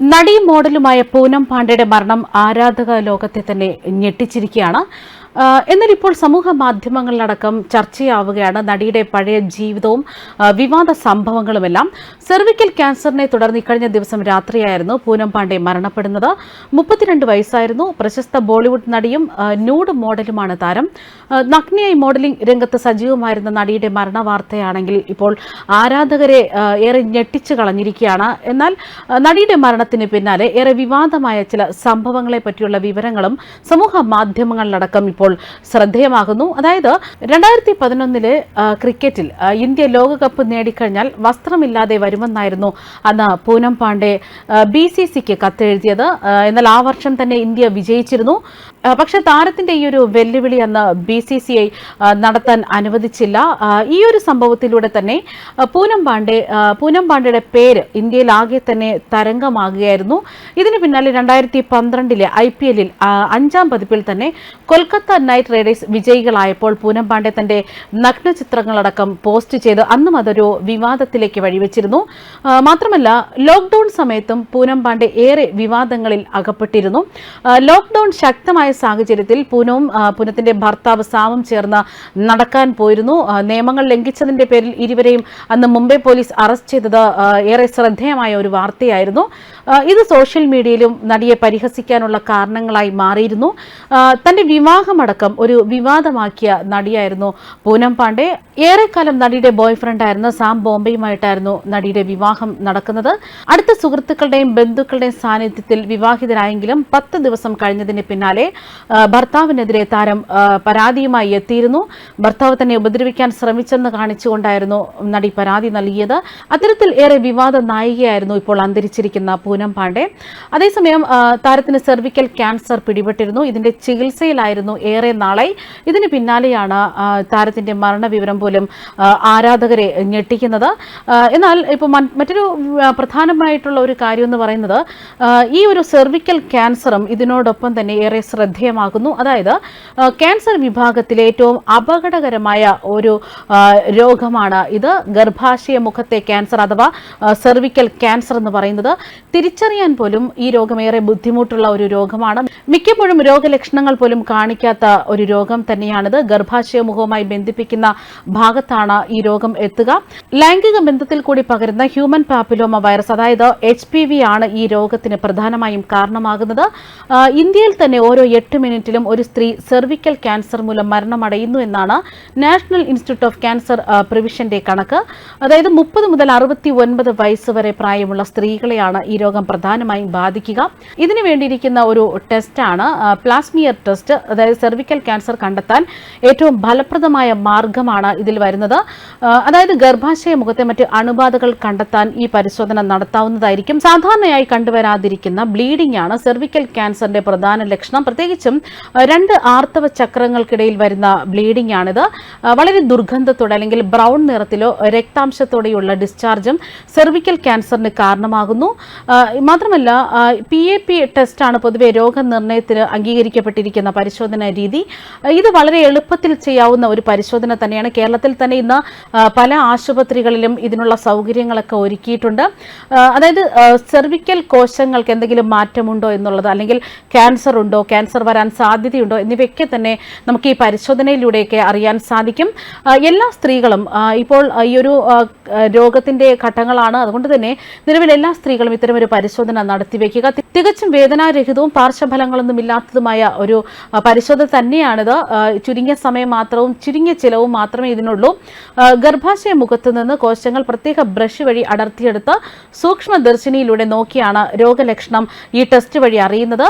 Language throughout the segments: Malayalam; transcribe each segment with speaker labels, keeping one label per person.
Speaker 1: നടിയും മോഡലുമായ പൂനം പാണ്ഡെയുടെ മരണം ആരാധക ലോകത്തെ തന്നെ ഞെട്ടിച്ചിരിക്കുകയാണ്. എന്നാൽ ഇപ്പോൾ സമൂഹ മാധ്യമങ്ങളിലടക്കം ചർച്ചയാവുകയാണ് നടിയുടെ പഴയ ജീവിതവും വിവാദ സംഭവങ്ങളുമെല്ലാം. സെർവിക്കൽ ക്യാൻസറിനെ തുടർന്ന് ഇക്കഴിഞ്ഞ ദിവസം രാത്രിയായിരുന്നു പൂനം പാണ്ഡെ മരണപ്പെടുന്നത്. മുപ്പത്തിരണ്ട് വയസ്സായിരുന്നു. പ്രശസ്ത ബോളിവുഡ് നടിയും ന്യൂഡ് മോഡലുമാണ് താരം. നഗ്നയായി മോഡലിംഗ് രംഗത്ത് സജീവമായിരുന്ന നടിയുടെ മരണ വാർത്തയാണെങ്കിൽ ഇപ്പോൾ ആരാധകരെ ഏറെ ഞെട്ടിച്ചു കളഞ്ഞിരിക്കുകയാണ്. എന്നാൽ നടിയുടെ മരണത്തിന് പിന്നാലെ ഏറെ വിവാദമായ ചില സംഭവങ്ങളെ പറ്റിയുള്ള വിവരങ്ങളും സമൂഹ മാധ്യമങ്ങളിലടക്കം ഇപ്പോൾ ശ്രദ്ധേയമാകുന്നു. അതായത് രണ്ടായിരത്തി പതിനൊന്നിൽ ക്രിക്കറ്റിൽ ഇന്ത്യ ലോകകപ്പ് നേടിക്കഴിഞ്ഞാൽ വസ്ത്രമില്ലാതെ വരുമെന്നായിരുന്നു അന്ന് പൂനം പാണ്ഡെ ബി സി സിക്ക് കത്തെഴുതിയത്. എന്നാൽ ആ വർഷം തന്നെ ഇന്ത്യ വിജയിച്ചിരുന്നു. പക്ഷേ താരത്തിന്റെ ഈ ഒരു വെല്ലുവിളി അന്ന് ബി സി സി ഐ നടത്താൻ അനുവദിച്ചില്ല. ഈ ഒരു സംഭവത്തിലൂടെ തന്നെ പൂനം പാണ്ഡെ പൂനം പാണ്ഡെയുടെ പേര് ഇന്ത്യയിൽ ആകെ തന്നെ തരംഗമാകുകയായിരുന്നു. ഇതിന് പിന്നാലെ രണ്ടായിരത്തി പന്ത്രണ്ടിലെ ഐ പി എല്ലിൽ അഞ്ചാം പതിപ്പിൽ തന്നെ കൊൽക്കത്ത നൈറ്റ് റൈഡേഴ്സ് വിജയികളായപ്പോൾ പൂനം പാണ്ഡെ തന്റെ നഗ്ന ചിത്രങ്ങളടക്കം പോസ്റ്റ് ചെയ്ത് അന്നും അതൊരു വിവാദത്തിലേക്ക് വഴിവെച്ചിരുന്നു. മാത്രമല്ല ലോക്ക്ഡൌൺ സമയത്തും പൂനം പാണ്ഡെ ഏറെ വിവാദങ്ങളിൽ അകപ്പെട്ടിരുന്നു. ലോക്ക്ഡൌൺ ശക്തമായ സാഹചര്യത്തിൽ പൂനവും പുനത്തിന്റെ ഭർത്താവ് സാമും ചേർന്ന് നടക്കാൻ പോയിരുന്നു. നിയമങ്ങൾ ലംഘിച്ചതിന്റെ പേരിൽ ഇരുവരെയും അന്ന് മുംബൈ പോലീസ് അറസ്റ്റ് ചെയ്തത് ഏറെ ശ്രദ്ധേയമായ ഒരു വാർത്തയായിരുന്നു. ഇത് സോഷ്യൽ മീഡിയയിലും നടിയെ പരിഹസിക്കാനുള്ള കാരണങ്ങളായി മാറിയിരുന്നു. തന്റെ വിവാഹമടക്കം ഒരു വിവാദമാക്കിയ നടിയായിരുന്നു പൂനം പാണ്ഡെ. ഏറെക്കാലം നടിയുടെ ബോയ്ഫ്രണ്ടായിരുന്ന സാം ബോംബെയുമായിട്ടായിരുന്നു നടിയുടെ വിവാഹം നടക്കുന്നത്. അടുത്ത സുഹൃത്തുക്കളുടെയും ബന്ധുക്കളുടെയും സാന്നിധ്യത്തിൽ വിവാഹിതരായെങ്കിലും പത്ത് ദിവസം കഴിഞ്ഞതിന് പിന്നാലെ ഭർത്താവിനെതിരെ താരം പരാതിയുമായി എത്തിയിരുന്നു. ഭർത്താവ് തന്നെ ഉപദ്രവിക്കാൻ ശ്രമിച്ചെന്ന് കാണിച്ചുകൊണ്ടായിരുന്നു നടി പരാതി നൽകിയത്. അത്തരത്തിൽ ഏറെ വിവാദ നായികയായിരുന്നു ഇപ്പോൾ അന്തരിച്ചിരിക്കുന്ന പൂനം പാണ്ഡെ. അതേസമയം താരത്തിന് സെർവിക്കൽ ക്യാൻസർ പിടിപെട്ടിരുന്നു. ഇതിന്റെ ചികിത്സയിലായിരുന്നു ഏറെ നാളായി. ഇതിന് പിന്നാലെയാണ് താരത്തിന്റെ മരണവിവരം പോലും ആരാധകരെ ഞെട്ടിക്കുന്നത്. എന്നാൽ ഇപ്പോൾ മറ്റൊരു പ്രധാനമായിട്ടുള്ള ഒരു കാര്യം എന്ന് പറയുന്നത് ഈ ഒരു സെർവിക്കൽ ക്യാൻസറും ഇതിനോടൊപ്പം തന്നെ ഏറെ ശ്രദ്ധേയമാകുന്നു അതായത് ക്യാൻസർ വിഭാഗത്തിലെ ഏറ്റവും അപകടകരമായ ഒരു രോഗമാണ് ഇത്. ഗർഭാശയ മുഖത്തെ ക്യാൻസർ അഥവാ സെർവിക്കൽ ക്യാൻസർ എന്ന് പറയുന്നത്. തിരിച്ചറിയാൻ പോലും ഈ രോഗം ഏറെ ബുദ്ധിമുട്ടുള്ള ഒരു രോഗമാണ്. മിക്കപ്പോഴും രോഗലക്ഷണങ്ങൾ പോലും കാണിക്കാത്ത ഒരു രോഗം തന്നെയാണിത്. ഗർഭാശയ മുഖവുമായി ബന്ധിപ്പിക്കുന്ന ഭാഗത്താണ് ഈ രോഗം എത്തുക. ലൈംഗിക ബന്ധത്തിൽ കൂടി പകരുന്ന ഹ്യൂമൻ പാപ്പിലോമ വൈറസ് അതായത് എച്ച് ആണ് ഈ രോഗത്തിന് പ്രധാനമായും കാരണമാകുന്നത്. ഇന്ത്യയിൽ തന്നെ ഓരോ എട്ട് മിനിറ്റിലും ഒരു സ്ത്രീ സെർവിക്കൽ ക്യാൻസർ മൂലം മരണമടയുന്നു എന്നാണ് നാഷണൽ ഇൻസ്റ്റിറ്റ്യൂട്ട് ഓഫ് ക്യാൻസർ പ്രിവിഷന്റെ കണക്ക്. അതായത് മുപ്പത് മുതൽ അറുപത്തി ഒൻപത് വയസ്സ് വരെ പ്രായമുള്ള സ്ത്രീകളെയാണ് ഈ രോഗം പ്രധാനമായും ബാധിക്കുക. ഇതിനു വേണ്ടിയിരിക്കുന്ന ഒരു ടെസ്റ്റാണ് പ്ലാസ്മിയർ ടെസ്റ്റ് അതായത് സെർവിക്കൽ ക്യാൻസർ കണ്ടെത്താൻ ഏറ്റവും ഫലപ്രദമായ മാർഗമാണ് ഇതിൽ വരുന്നത്. അതായത് ഗർഭാശയ മുഖത്തെ മറ്റ് അണുബാധകൾ കണ്ടെത്താൻ ഈ പരിശോധന നടത്താവുന്നതായിരിക്കും. സാധാരണയായി കണ്ടുവരാതിരിക്കുന്ന ബ്ലീഡിംഗ് ആണ് സെർവിക്കൽ ക്യാൻസറിന്റെ പ്രധാന ലക്ഷണം. പ്രത്യേകിച്ചും രണ്ട് ആർത്തവ ചക്രങ്ങൾക്കിടയിൽ വരുന്ന ബ്ലീഡിംഗ് ആണിത് വളരെ ദുർഗന്ധത്തോടെ അല്ലെങ്കിൽ ബ്രൗൺ നിറത്തിലോ രക്താംശത്തോടെയുള്ള ഡിസ്ചാർജും സെർവിക്കൽ ക്യാൻസറിന് കാരണമാകുന്നു. മാത്രമല്ല പി എ പി ടെസ്റ്റാണ് പൊതുവെ രോഗനിർണയത്തിന് അംഗീകരിക്കപ്പെട്ടിരിക്കുന്ന പരിശോധന രീതി. ഇത് വളരെ എളുപ്പത്തിൽ ചെയ്യാവുന്ന ഒരു പരിശോധന തന്നെയാണ്. കേരളത്തിൽ തന്നെ ഇന്ന് പല ആശുപത്രികളിലും ഇതിനുള്ള സൗകര്യങ്ങളൊക്കെ ഒരുക്കിയിട്ടുണ്ട്. അതായത് സെർവിക്കൽ കോശങ്ങൾക്ക് എന്തെങ്കിലും മാറ്റമുണ്ടോ എന്നുള്ളത് അല്ലെങ്കിൽ ക്യാൻസർ ഉണ്ടോ ക്യാൻസർ വരാൻ സാധ്യതയുണ്ടോ എന്നിവയൊക്കെ തന്നെ നമുക്ക് ഈ പരിശോധനയിലൂടെയൊക്കെ അറിയാൻ സാധിക്കും. എല്ലാ സ്ത്രീകളും ഇപ്പോൾ ഈ ഒരു രോഗത്തിന്റെ ഘട്ടങ്ങളാണ്. അതുകൊണ്ട് തന്നെ നിലവിൽ എല്ലാ സ്ത്രീകളും ഇത്തരമൊരു പരിശോധന നടത്തിവെക്കുക തികച്ചും വേദനാരഹിതവും പാർശ്വഫലങ്ങളൊന്നും ഇല്ലാത്തതുമായ ഒരു പരിശോധന തന്നെയാണിത്. ചുരുങ്ങിയ സമയം മാത്രവും ചുരുങ്ങിയ ചിലവും മാത്രമേ ഇതിനുള്ളൂ. ഗർഭാശയ മുഖത്ത് നിന്ന് കോശങ്ങൾ പ്രത്യേക ബ്രഷ് വഴി അടർത്തിയെടുത്ത് സൂക്ഷ്മദർശിനിയിലൂടെ നോക്കിയാണ് രോഗലക്ഷണം ഈ ടെസ്റ്റ് വഴി അറിയുന്നത്.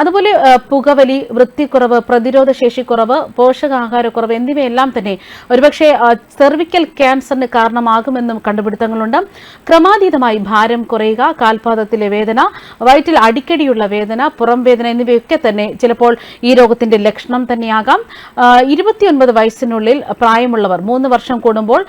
Speaker 1: അതുപോലെ പുകവലി വൃത്തിക്കുറവ് പ്രതിരോധ ശേഷിക്കുറവ് പോഷകാഹാരക്കുറവ് എന്നിവയെല്ലാം തന്നെ ഒരുപക്ഷെ സെർവിക്കൽ ക്യാൻസറിന് കാരണമാകുമെന്നും കണ്ടുപിടുത്തങ്ങളുണ്ട്. ക്രമാതീതമായി ഭാരം കുറയുക കാൽപാദത്തിലെ വേദന വയറ്റിൽ അടിക്കടിയുള്ള വേദന പുറം വേദന എന്നിവയൊക്കെ തന്നെ ചിലപ്പോൾ ഈ രോഗത്തിന്റെ ലക്ഷണം തന്നെയാകാം. ഇരുപത്തിയൊൻപത് വയസ്സിനുള്ളിൽ പ്രായമുള്ളവർ മൂന്ന് വർഷം കൂടുമ്പോൾ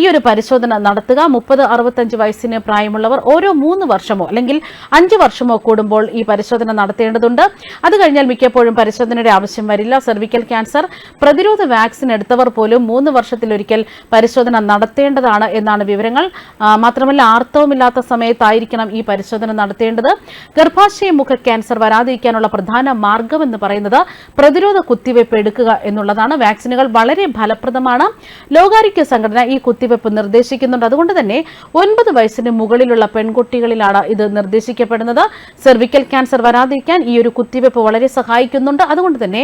Speaker 1: ഈ ഒരു പരിശോധന നടത്തുക. മുപ്പത് അറുപത്തഞ്ച് വയസ്സിന് പ്രായമുള്ളവർ ഓരോ മൂന്ന് വർഷമോ അല്ലെങ്കിൽ അഞ്ച് വർഷമോ കൂടുമ്പോൾ ഈ പരിശോധന നടത്തേണ്ടതുണ്ട്. അത് കഴിഞ്ഞാൽ മിക്കപ്പോഴും പരിശോധനയുടെ ആവശ്യം വരില്ല. സെർവിക്കൽ ക്യാൻസർ പ്രതിരോധ വാക്സിൻ എടുത്തവർ പോലും മൂന്ന് വർഷത്തിലൊരിക്കൽ പരിശോധന നടത്തേണ്ടതാണ് എന്നാണ് വിവരങ്ങൾ. മാത്രമല്ല ആർത്തവമില്ലാത്ത സമയത്തായിരിക്കണം ഈ പരിശോധന നടത്തേണ്ടത്. ഗർഭാശയ മുഖ ക്യാൻസർ വരാതിരിക്കാനുള്ള പ്രധാന മാർഗമെന്ന് പറയുന്നത് പ്രതിരോധ കുത്തിവയ്പ് എടുക്കുക എന്നുള്ളതാണ്. വാക്സിനുകൾ വളരെ ഫലപ്രദമാണ്. ലോകാരോഗ്യ സംഘടന ഈ കുത്തിവയ്പ് നിർദ്ദേശിക്കുന്നുണ്ട്. അതുകൊണ്ട് തന്നെ ഒൻപത് വയസ്സിന് മുകളിലുള്ള പെൺകുട്ടികളിലാണ് ഇത് നിർദ്ദേശിക്കപ്പെടുന്നത്. സെർവിക്കൽ ക്യാൻസർ വരാതിരിക്കാൻ ഈ ഒരു കുത്തിവയ്പ് വളരെ സഹായിക്കുന്നുണ്ട്. അതുകൊണ്ട് തന്നെ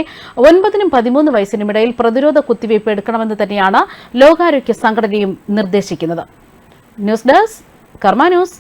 Speaker 1: ഒൻപതിനും പതിമൂന്ന് വയസ്സിനും ഇടയിൽ പ്രതിരോധ കുത്തിവയ്പ് എടുക്കണമെന്ന് തന്നെയാണ് ലോകാരോഗ്യ സംഘടനയും നിർദ്ദേശിക്കുന്നത്. News desk Karma news.